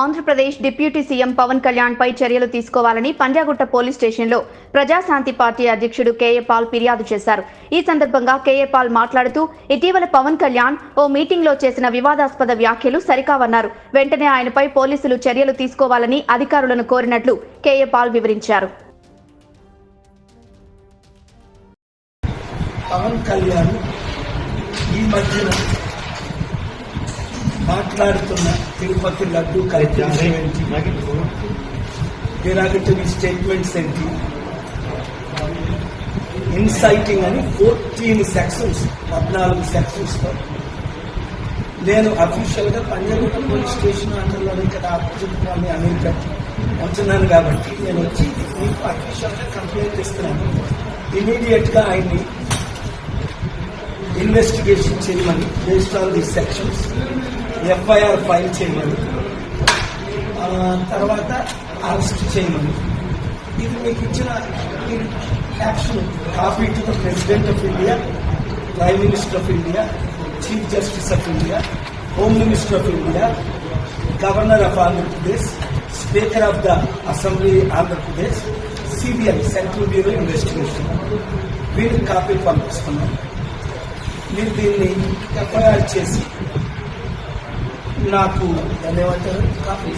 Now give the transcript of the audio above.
Andhra Pradesh deputy CM Pawan Kalyan పై చర్యలు తీసుకోవాలని పంజాగుట్ట పోలీస్ స్టేషన్లో ప్రజాశాంతి పార్టీ అధ్యక్షుడు కేఏ పాల్ ఫిర్యాదు చేశారు. ఈ సందర్భంగా కేఏ పాల్ మాట్లాడుతూ ఇటీవల పవన్ కళ్యాణ్ ఓ మీటింగ్లో చేసిన వివాదాస్పద వ్యాఖ్యలు సరికావన్నారు. వెంటనే ఆయనపై పోలీసులు చర్యలు తీసుకోవాలని అధికారులను కోరినట్లు కేఏ పాల్ వివరించారు. పవన్ కళ్యాణ్ ఈ మధ్యన మాట్లాడుతున్న తిరుపతి లడ్డు కార్యక్రమం ఏంటి? derogatory స్టేట్మెంట్స్ ఏంటి? ఇన్సైటింగ్ అని ఫోర్టీన్ సెక్షన్స్ పద్నాలుగు సెక్షన్స్తో నేను అఫీషియల్గా పంజాగుట్ట పోలీస్ స్టేషన్ అండర్లో ఇక్కడ ఆపోజిట్ అని అమెరికా కాబట్టి నేను వచ్చి మీకు అఫీషియల్గా కంప్లైంట్ ఇస్తున్నాను ఇమీడియట్గా ఆయన్ని ఇన్వెస్టిగేషన్ చేయమని based on the sections FIR file చేయమని తర్వాత అరెస్ట్ చేయమని ఇది మీకు ఇచ్చిన action copy to the president of India prime minister of India chief justice of India home minister of India governor of Andhra Pradesh speaker of the assembly Andhra Pradesh CBI central bureau investigation. వీరికి copy పంపిస్తున్నాం. మీరు దీన్ని FIR చేసి నాకు దాన్ని ఏమంటారు copy